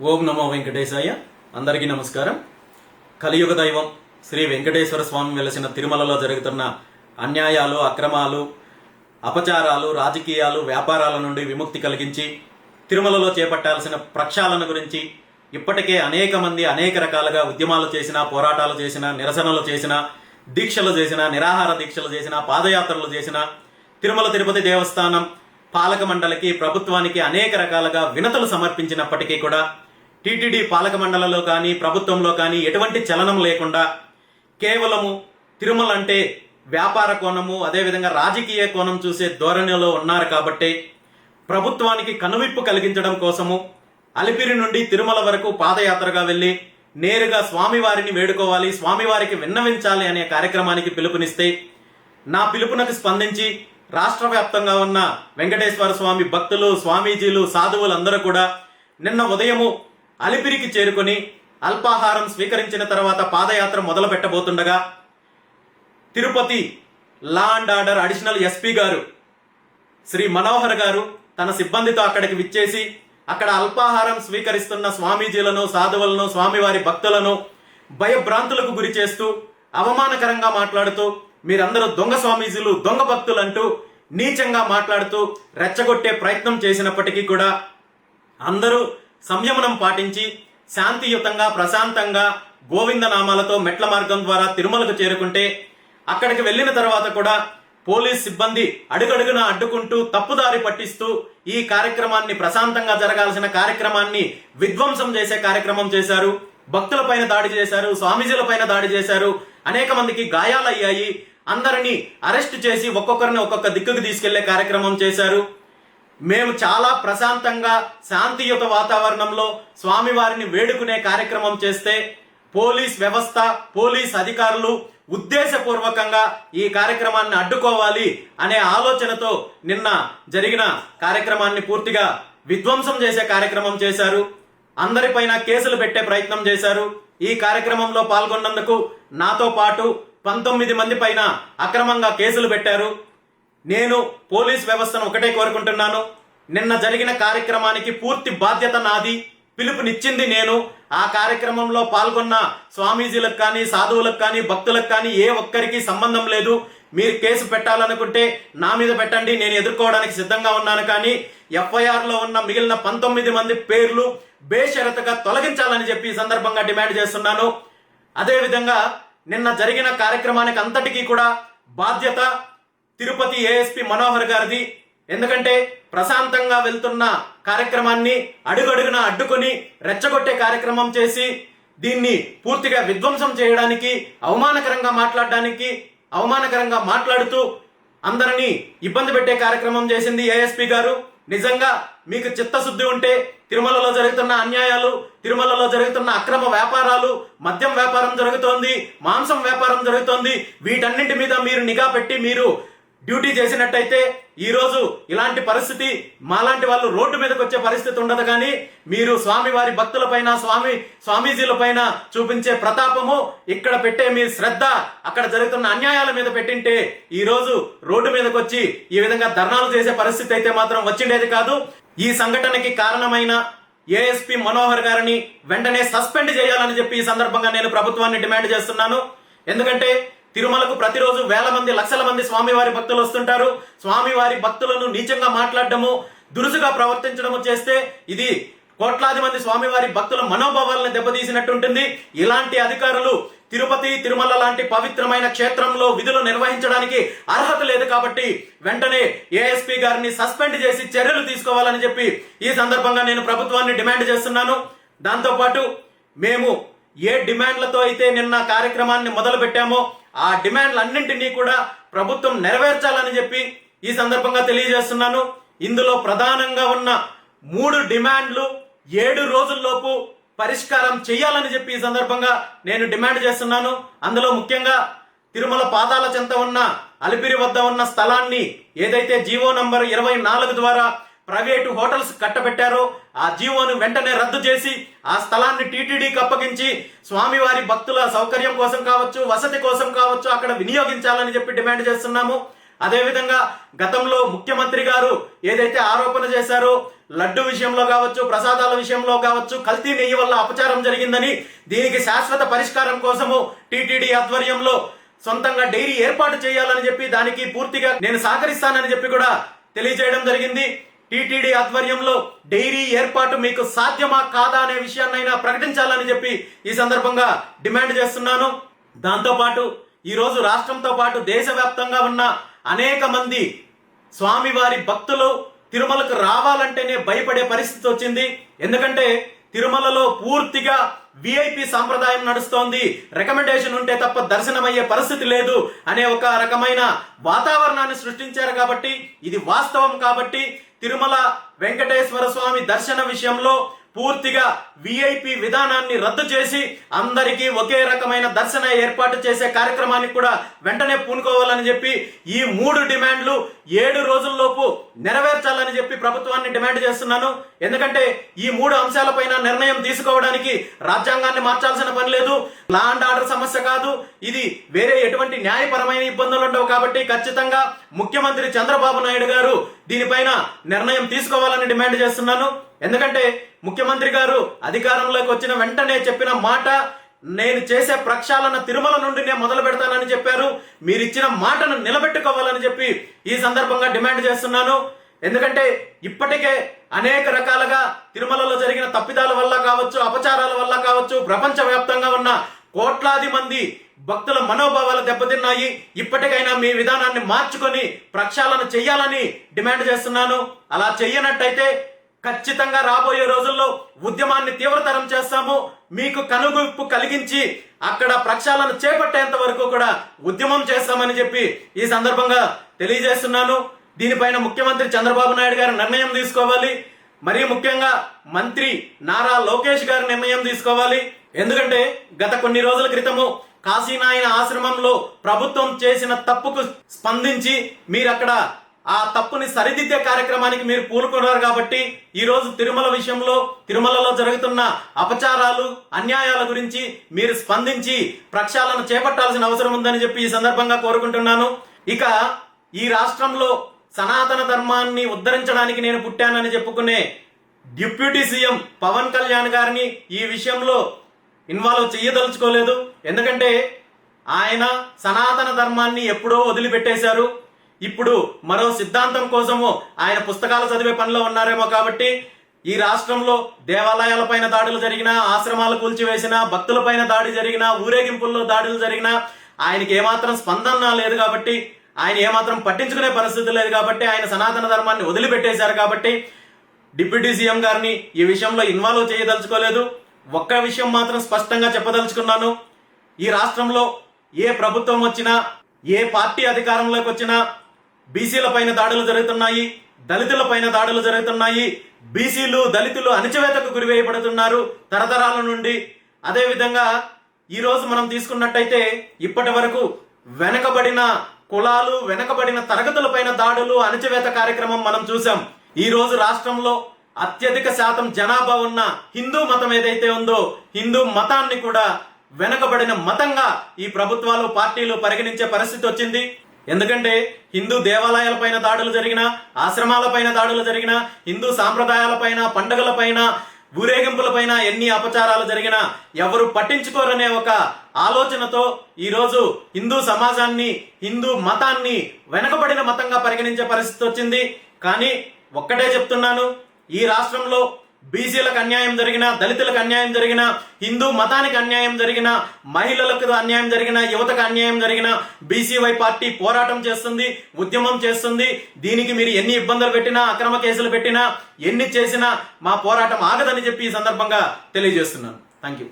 ఓం నమో వెంకటేశాయ. అందరికీ నమస్కారం. కలియుగ దైవం శ్రీ వెంకటేశ్వర స్వామి వెలసిన తిరుమలలో జరుగుతున్న అన్యాయాలు అక్రమాలు అపచారాలు రాజకీయాలు వ్యాపారాల నుండి విముక్తి కలిగించి తిరుమలలో చేపట్టాల్సిన ప్రక్షాళన గురించి ఇప్పటికే అనేక మంది అనేక రకాలుగా ఉద్యమాలు చేసిన పోరాటాలు చేసిన నిరసనలు చేసిన దీక్షలు చేసిన నిరాహార దీక్షలు చేసిన పాదయాత్రలు చేసిన తిరుమల తిరుపతి దేవస్థానం పాలక మండలికి ప్రభుత్వానికి అనేక రకాలుగా వినతులు సమర్పించినప్పటికీ కూడా టీటీడీ పాలక మండలంలో కానీ ప్రభుత్వంలో కానీ ఎటువంటి చలనం లేకుండా కేవలము తిరుమల అంటే వ్యాపార కోణము అదేవిధంగా రాజకీయ కోణం చూసే ధోరణిలో ఉన్నారు కాబట్టి ప్రభుత్వానికి కనువిప్పు కలిగించడం కోసము అలిపిరి నుండి తిరుమల వరకు పాదయాత్రగా వెళ్ళి నేరుగా స్వామివారిని వేడుకోవాలి స్వామివారికి విన్నవించాలి అనే కార్యక్రమానికి పిలుపునిస్తే నా పిలుపునకు స్పందించి రాష్ట్ర వ్యాప్తంగా ఉన్న వెంకటేశ్వర స్వామి భక్తులు స్వామీజీలు సాధువులందరూ కూడా నిన్న ఉదయము అలిపిరికి చేరుకొని అల్పాహారం స్వీకరించిన తర్వాత పాదయాత్ర మొదలు పెట్టబోతుండగా Tirupati law and order additional SP గారు శ్రీ మనోహర్ గారు తన సిబ్బందితో అక్కడికి విచ్చేసి అక్కడ అల్పాహారం స్వీకరిస్తున్న స్వామీజీలను సాధువులను స్వామివారి భక్తులను భయభ్రాంతులకు గురి చేస్తూ అవమానకరంగా మాట్లాడుతూ మీరందరూ దొంగ స్వామీజీలు దొంగ భక్తులు అంటూ నీచంగా మాట్లాడుతూ రెచ్చగొట్టే ప్రయత్నం చేసినప్పటికీ కూడా అందరూ సంయమనం పాటించి శాంతియుతంగా ప్రశాంతంగా గోవింద నామాలతో మెట్ల మార్గం ద్వారా తిరుమలకు చేరుకుంటే అక్కడికి వెళ్ళిన తర్వాత కూడా పోలీస్ సిబ్బంది అడుగడుగున అడ్డుకుంటూ తప్పుదారి పట్టిస్తూ ఈ కార్యక్రమాన్ని ప్రశాంతంగా జరగాల్సిన కార్యక్రమాన్ని విధ్వంసం చేసే కార్యక్రమం చేశారు. భక్తులపైన దాడి చేశారు స్వామీజీలపైన దాడి చేశారు. అనేక మందికి గాయాలయ్యాయి. అందరినీ అరెస్ట్ చేసి ఒక్కొక్కరిని ఒక్కొక్క దిక్కుకు తీసుకెళ్ళే కార్యక్రమం చేశారు. మేము చాలా ప్రశాంతంగా శాంతియుత వాతావరణంలో స్వామివారిని వేడుకునే కార్యక్రమం చేస్తే పోలీస్ వ్యవస్థ పోలీస్ అధికారులు ఉద్దేశపూర్వకంగా ఈ కార్యక్రమాన్ని అడ్డుకోవాలి అనే ఆలోచనతో నిన్న జరిగిన కార్యక్రమాన్ని పూర్తిగా విధ్వంసం చేసే కార్యక్రమం చేశారు. అందరిపైన కేసులు పెట్టే ప్రయత్నం చేశారు. ఈ కార్యక్రమంలో పాల్గొన్నందుకు నాతో పాటు పంతొమ్మిది మంది పైన అక్రమంగా కేసులు పెట్టారు. నేను పోలీస్ వ్యవస్థను ఒకటే కోరుకుంటున్నాను. నిన్న జరిగిన కార్యక్రమానికి పూర్తి బాధ్యత నాది. పిలుపునిచ్చింది నేను. ఆ కార్యక్రమంలో పాల్గొన్న స్వామీజీలకు కానీ సాధువులకు కానీ భక్తులకు కానీ ఏ ఒక్కరికి సంబంధం లేదు. మీరు కేసు పెట్టాలనుకుంటే నా మీద పెట్టండి. నేను ఎదుర్కోవడానికి సిద్ధంగా ఉన్నాను కానీ ఎఫ్ఐఆర్లో ఉన్న మిగిలిన పంతొమ్మిది మంది పేర్లు బేషరతుగా తొలగించాలని చెప్పి ఈ సందర్భంగా డిమాండ్ చేస్తున్నాను. అదేవిధంగా నిన్న జరిగిన కార్యక్రమానికి అంతటికీ కూడా బాధ్యత తిరుపతి ఏఎస్పి మనోహర్ గారిది. ఎందుకంటే ప్రశాంతంగా వెళ్తున్న కార్యక్రమాన్ని అడుగడుగున అడ్డుకొని రెచ్చగొట్టే కార్యక్రమం చేసి దీన్ని పూర్తిగా విధ్వంసం చేయడానికి అవమానకరంగా మాట్లాడడానికి అవమానకరంగా మాట్లాడుతూ అందరినీ ఇబ్బంది పెట్టే కార్యక్రమం చేసింది ఏఎస్పి గారు. నిజంగా మీకు చిత్తశుద్ధి ఉంటే తిరుమలలో జరుగుతున్న అన్యాయాలు తిరుమలలో జరుగుతున్న అక్రమ వ్యాపారాలు మద్యం వ్యాపారం జరుగుతోంది మాంసం వ్యాపారం జరుగుతోంది వీటన్నింటి మీద మీరు నిఘా పెట్టి మీరు డ్యూటీ చేసినట్టయితే ఈరోజు ఇలాంటి పరిస్థితి మాలాంటి వాళ్ళు రోడ్డు మీదకి వచ్చే పరిస్థితి ఉండదు కానీ మీరు స్వామి వారి భక్తులపైన స్వామి స్వామీజీలపైన చూపించే ప్రతాపము ఇక్కడ పెట్టే మీ శ్రద్ధ అక్కడ జరుగుతున్న అన్యాయాల మీద పెట్టింటే ఈరోజు రోడ్డు మీదకి వచ్చి ఈ విధంగా ధర్నాలు చేసే పరిస్థితి అయితే మాత్రం వచ్చిండేది కాదు. ఈ సంఘటనకి కారణమైన ఏఎస్పి మనోహర్ గారిని వెంటనే సస్పెండ్ చేయాలని చెప్పి ఈ సందర్భంగా నేను ప్రభుత్వాన్ని డిమాండ్ చేస్తున్నాను. ఎందుకంటే తిరుమలకు ప్రతిరోజు వేల మంది లక్షల మంది స్వామివారి భక్తులు వస్తుంటారు. స్వామివారి భక్తులను నీచంగా మాట్లాడడము దురుసుగా ప్రవర్తించడము చేస్తే ఇది కోట్లాది మంది స్వామివారి భక్తుల మనోభావాలను దెబ్బతీసినట్టుంటుంది. ఇలాంటి అధికారులు తిరుపతి తిరుమల లాంటి పవిత్రమైన క్షేత్రంలో విధులు నిర్వహించడానికి అర్హత లేదు కాబట్టి వెంటనే ఏఎస్పీ గారిని సస్పెండ్ చేసి చర్యలు తీసుకోవాలని చెప్పి ఈ సందర్భంగా నేను ప్రభుత్వాన్ని డిమాండ్ చేస్తున్నాను. దాంతోపాటు మేము ఏ డిమాండ్లతో అయితే నిన్న కార్యక్రమాన్ని మొదలు పెట్టామో ఆ డిమాండ్లన్నింటినీ కూడా ప్రభుత్వం నెరవేర్చాలని చెప్పి ఈ సందర్భంగా తెలియజేస్తున్నాను. ఇందులో ప్రధానంగా ఉన్న మూడు డిమాండ్లు ఏడు రోజుల్లోపు పరిష్కారం చేయాలని చెప్పి ఈ సందర్భంగా నేను డిమాండ్ చేస్తున్నాను. అందులో ముఖ్యంగా తిరుమల పాదాల చెంత ఉన్న అలిపిరి వద్ద ఉన్న స్థలాన్ని ఏదైతే జీవో నంబర్ ఇరవై నాలుగు ద్వారా ప్రైవేటు హోటల్స్ కట్టబెట్టారో ఆ జీవోను వెంటనే రద్దు చేసి ఆ స్థలాన్ని టీటీడీకి అప్పగించి స్వామివారి భక్తుల సౌకర్యం కోసం కావచ్చు వసతి కోసం కావచ్చు అక్కడ వినియోగించాలని చెప్పి డిమాండ్ చేస్తున్నాము. అదేవిధంగా గతంలో ముఖ్యమంత్రి గారు ఏదైతే ఆరోపణ చేశారో లడ్డు విషయంలో కావచ్చు ప్రసాదాల విషయంలో కావచ్చు కల్తీ నెయ్యి వల్ల అపచారం జరిగిందని దీనికి శాశ్వత పరిష్కారం కోసము టీటీడీ ఆధ్వర్యంలో సొంతంగా డైరీ ఏర్పాటు చేయాలని చెప్పి దానికి పూర్తిగా నేను సహకరిస్తానని చెప్పి కూడా తెలియజేయడం జరిగింది. టీటీడీ ఆధ్వర్యంలో డైరీ ఏర్పాటు మీకు సాధ్యమా కాదా అనే విషయాన్నైనా ప్రకటించాలని చెప్పి ఈ సందర్భంగా డిమాండ్ చేస్తున్నాను. దాంతోపాటు ఈరోజు రాష్ట్రంతో పాటు దేశవ్యాప్తంగా ఉన్న అనేక మంది స్వామివారి భక్తులు తిరుమలకు రావాలంటేనే భయపడే పరిస్థితి వచ్చింది. ఎందుకంటే తిరుమలలో పూర్తిగా విఐపి సాంప్రదాయం నడుస్తోంది. రికమెండేషన్ ఉంటే తప్ప దర్శనమయ్యే పరిస్థితి లేదు అనే ఒక రకమైన వాతావరణాన్ని సృష్టించారు కాబట్టి ఇది వాస్తవం కాబట్టి తిరుమల వెంకటేశ్వర స్వామి దర్శన విషయంలో పూర్తిగా విఐపి విధానాన్ని రద్దు చేసి అందరికీ ఒకే రకమైన దర్శన ఏర్పాటు చేసే కార్యక్రమానికి కూడా వెంటనే పూనుకోవాలని చెప్పి ఈ మూడు డిమాండ్లు ఏడు రోజుల్లోపు నెరవేర్చాలని చెప్పి ప్రభుత్వాన్ని డిమాండ్ చేస్తున్నాను. ఎందుకంటే ఈ మూడు అంశాలపైన నిర్ణయం తీసుకోవడానికి రాజ్యాంగాన్ని మార్చాల్సిన పని లేదు. లా అండ్ ఆర్డర్ సమస్య కాదు. ఇది వేరే ఎటువంటి న్యాయపరమైన ఇబ్బందులు ఉండవు కాబట్టి ఖచ్చితంగా ముఖ్యమంత్రి చంద్రబాబు నాయుడు గారు దీనిపైన నిర్ణయం తీసుకోవాలని డిమాండ్ చేస్తున్నాను. ఎందుకంటే ముఖ్యమంత్రి గారు అధికారంలోకి వచ్చిన వెంటనే చెప్పిన మాట నేను చేసే ప్రక్షాళన తిరుమల నుండి నేను మొదలు పెడతానని చెప్పారు. మీరు ఇచ్చిన మాటను నిలబెట్టుకోవాలని చెప్పి ఈ సందర్భంగా డిమాండ్ చేస్తున్నాను. ఎందుకంటే ఇప్పటికే అనేక రకాలుగా తిరుమలలో జరిగిన తప్పిదాల వల్ల కావచ్చు అపచారాల వల్ల కావచ్చు ప్రపంచవ్యాప్తంగా ఉన్న కోట్లాది మంది భక్తుల మనోభావాలు దెబ్బతిన్నాయి. ఇప్పటికైనా మీ విధానాన్ని మార్చుకొని ప్రక్షాళన చేయాలని డిమాండ్ చేస్తున్నాను. అలా చెయ్యనట్టయితే ఖచ్చితంగా రాబోయే రోజుల్లో ఉద్యమాన్ని తీవ్రతరం చేస్తాము. మీకు కనుగుప్పు కలిగించి అక్కడ ప్రక్షాళన చేపట్టేంత వరకు కూడా ఉద్యమం చేస్తామని చెప్పి ఈ సందర్భంగా తెలియజేస్తున్నాను. దీనిపైన ముఖ్యమంత్రి చంద్రబాబు నాయుడు గారు నిర్ణయం తీసుకోవాలి. మరీ ముఖ్యంగా మంత్రి నారా లోకేష్ గారు నిర్ణయం తీసుకోవాలి. ఎందుకంటే గత కొన్ని రోజుల క్రితము కాశీనాయన ఆశ్రమంలో ప్రభుత్వం చేసిన తప్పుకు స్పందించి మీరు అక్కడ ఆ తప్పుని సరిదిద్దే కార్యక్రమానికి మీరు పూనుకున్నారు కాబట్టి ఈరోజు తిరుమల విషయంలో తిరుమలలో జరుగుతున్న అపచారాలు అన్యాయాల గురించి మీరు స్పందించి ప్రక్షాళన చేపట్టాల్సిన అవసరం ఉందని చెప్పి ఈ సందర్భంగా కోరుకుంటున్నాను. ఇక ఈ రాష్ట్రంలో సనాతన ధర్మాన్ని ఉద్ధరించడానికి నేను పుట్టానని చెప్పుకునే డిప్యూటీ సీఎం పవన్ కళ్యాణ్ గారిని ఈ విషయంలో ఇన్వాల్వ్ చేయదలుచుకోలేదు ఎందుకంటే ఆయన సనాతన ధర్మాన్ని ఎప్పుడో వదిలిపెట్టేశారు. ఇప్పుడు మరో సిద్ధాంతం కోసము ఆయన పుస్తకాలు చదివే పనిలో ఉన్నారేమో కాబట్టి ఈ రాష్ట్రంలో దేవాలయాలపైన దాడులు జరిగినా ఆశ్రమాలు కూల్చివేసిన భక్తులపైన దాడి జరిగినా ఊరేగింపుల్లో దాడులు జరిగినా ఆయనకి ఏమాత్రం స్పందన లేదు కాబట్టి ఆయన ఏమాత్రం పట్టించుకునే పరిస్థితి లేదు కాబట్టి ఆయన సనాతన ధర్మాన్ని వదిలిపెట్టేశారు కాబట్టి డిప్యూటీ సీఎం గారిని ఈ విషయంలో ఇన్వాల్వ్ చేయదలుచుకోలేదు. ఒక్క విషయం మాత్రం స్పష్టంగా చెప్పదలుచుకున్నాను. ఈ రాష్ట్రంలో ఏ ప్రభుత్వం వచ్చినా ఏ పార్టీ అధికారంలోకి వచ్చినా బీసీల పైన దాడులు జరుగుతున్నాయి దళితుల పైన దాడులు జరుగుతున్నాయి బీసీలు దళితులు అణచివేతకు గురివేయబడుతున్నారు తరతరాల నుండి. అదేవిధంగా ఈరోజు మనం తీసుకున్నట్టయితే ఇప్పటి వరకు వెనకబడిన కులాలు వెనకబడిన తరగతులపైన దాడులు అణచివేత కార్యక్రమం మనం చూసాం ఈ రోజు రాష్ట్రంలో అత్యధిక శాతం జనాభా ఉన్న హిందూ మతం ఏదైతే ఉందో హిందూ మతాన్ని కూడా వెనకబడిన మతంగా ఈ ప్రభుత్వాలు పార్టీలు పరిగణించే పరిస్థితి వచ్చింది. ఎందుకంటే హిందూ దేవాలయాలపైన దాడులు జరిగిన ఆశ్రమాలపైన దాడులు జరిగిన హిందూ సాంప్రదాయాలపైన పండుగలపైన ఊరేగింపులపైన ఎన్ని అపచారాలు జరిగినా ఎవరు పట్టించుకోరనే ఒక ఆలోచనతో ఈరోజు హిందూ సమాజాన్ని హిందూ మతాన్ని వెనకబడిన మతంగా పరిగణించే పరిస్థితి వచ్చింది. కానీ ఒక్కటే చెప్తున్నాను ఈ రాష్ట్రంలో బీసీలకు అన్యాయం జరిగిన దళితులకు అన్యాయం జరిగిన హిందూ మతానికి అన్యాయం జరిగిన మహిళలకు అన్యాయం జరిగిన యువతకు అన్యాయం జరిగిన బీసీవై పార్టీ పోరాటం చేస్తుంది ఉద్యమం చేస్తుంది. దీనికి మీరు ఎన్ని ఇబ్బందులు పెట్టినా అక్రమ కేసులు పెట్టినా ఎన్ని చేసినా మా పోరాటం ఆగదని చెప్పి ఈ సందర్భంగా తెలియజేస్తున్నాను. Thank you